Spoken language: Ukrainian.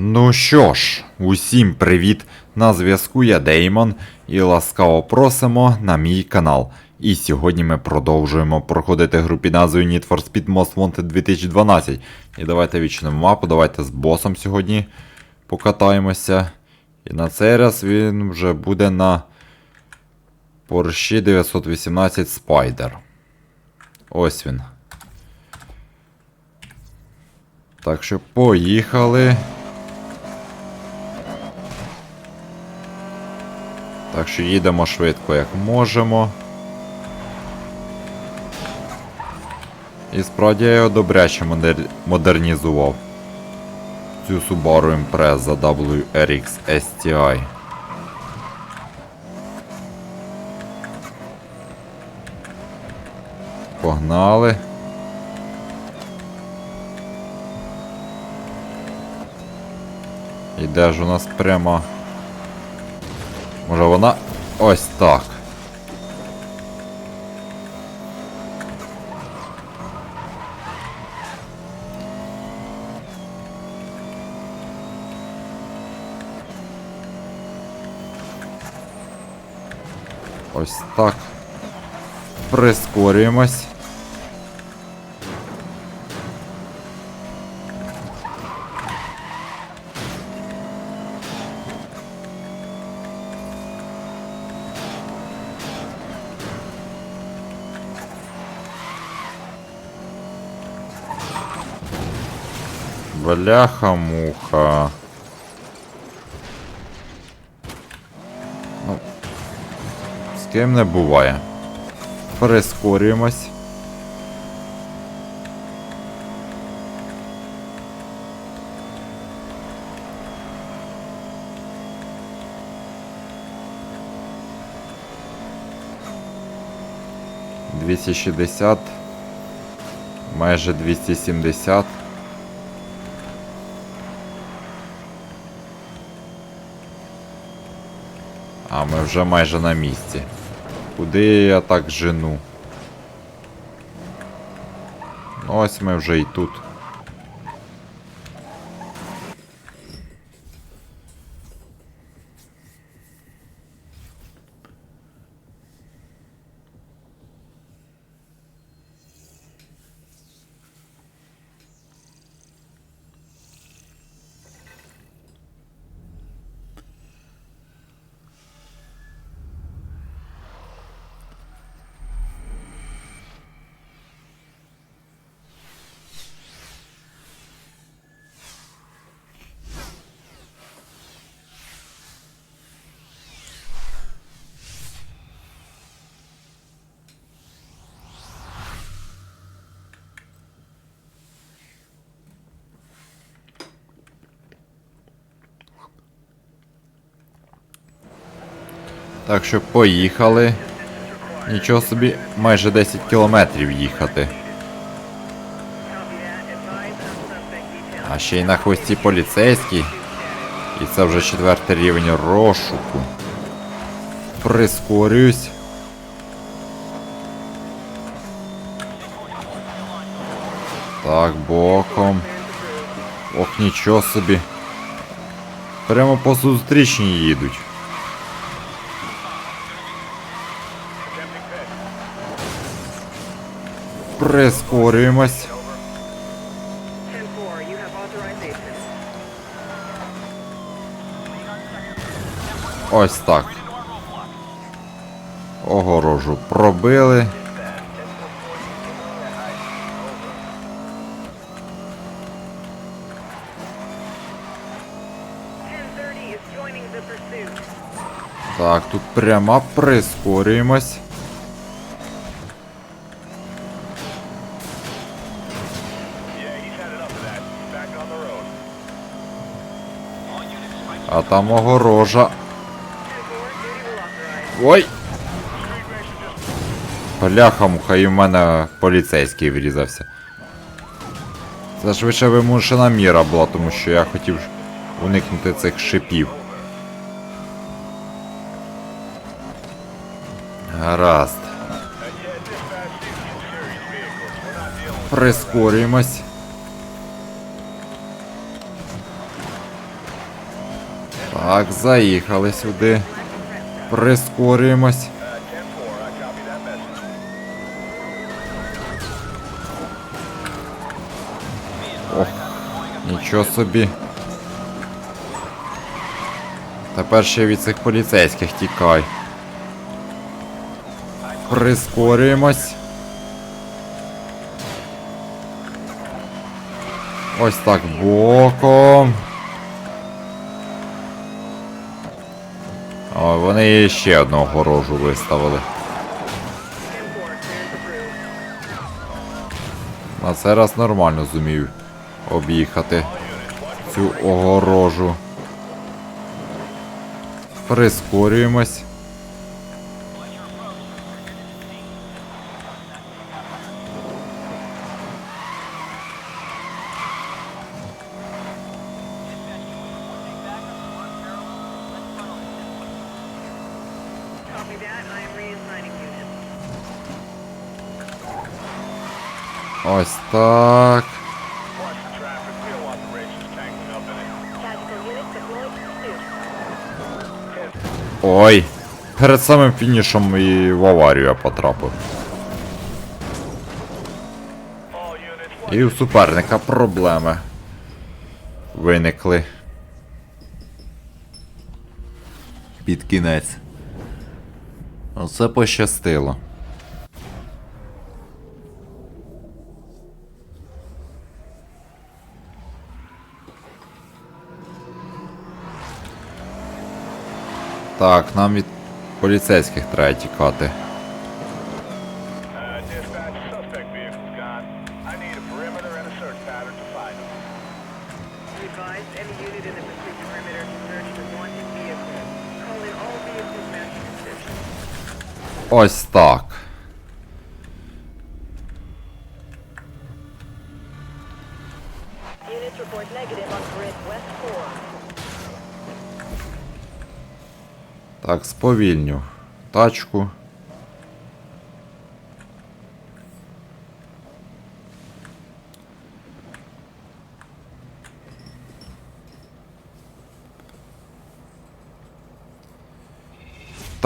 Ну що ж, усім привіт! На зв'язку я Деймон і ласкаво просимо на мій канал. І сьогодні ми продовжуємо проходити гру під назвою Need for Speed Most Wanted 2012. І давайте відчинимо мапу, давайте з босом сьогодні покатаємося. І на цей раз він вже буде на Porsche 918 Spider. Ось він. Так що поїхали. Так що їдемо швидко, як можемо. І справді я його добряче модер... модернізував. Цю Subaru Impreza WRX STI. Погнали. І де ж у нас прямо? Може вона ось так. Ось так. Прискорюємось. Бляха-муха. Ну, з ким не буває. Прискорюємось. Двісті шістдесят. Майже 270. А ми вже майже на місці. Куди я так жену? Ну, Ось ми вже і тут. Так що поїхали. Нічого собі, майже 10 кілометрів їхати. А ще й на хвості поліцейський. І це вже четвертий рівень розшуку. Прискорююсь. Так, боком. Ох, нічого собі. Прямо по зустрічній їдуть. Прискорюємось. 10-4, you have authorization. Ось так. Огорожу пробили. Так, тут прямо прискорюємось. А там огорожа. 10-4, duty will authorize. Ой! Бляха-муха, і в мене поліцейський врізався. Це швидше вимушена міра була, тому що я хотів уникнути цих шипів. Гаразд. Прискорюємось. Так, заїхали сюди. Прискорюємось. Ох, нічого собі. Тепер ще від цих поліцейських тікай. Прискорюємось. Ось так боком. О, вони ще одну огорожу виставили. 10-4, clear the crew. На цей раз нормально зумів об'їхати цю огорожу. Прискорюємось. Ось так. Ой. Перед самим фінішем і в аварію я потрапив. І у суперника проблеми виникли. Під кінець. Оце пощастило. Так, нам від поліцейських треба тікати. Uh, advised, any unit in the pursuit perimeter to search the wanted vehicle. Call in all vehicles matching. Ось так. Units report negative on grid West 4. Так, сповільню. Тачку.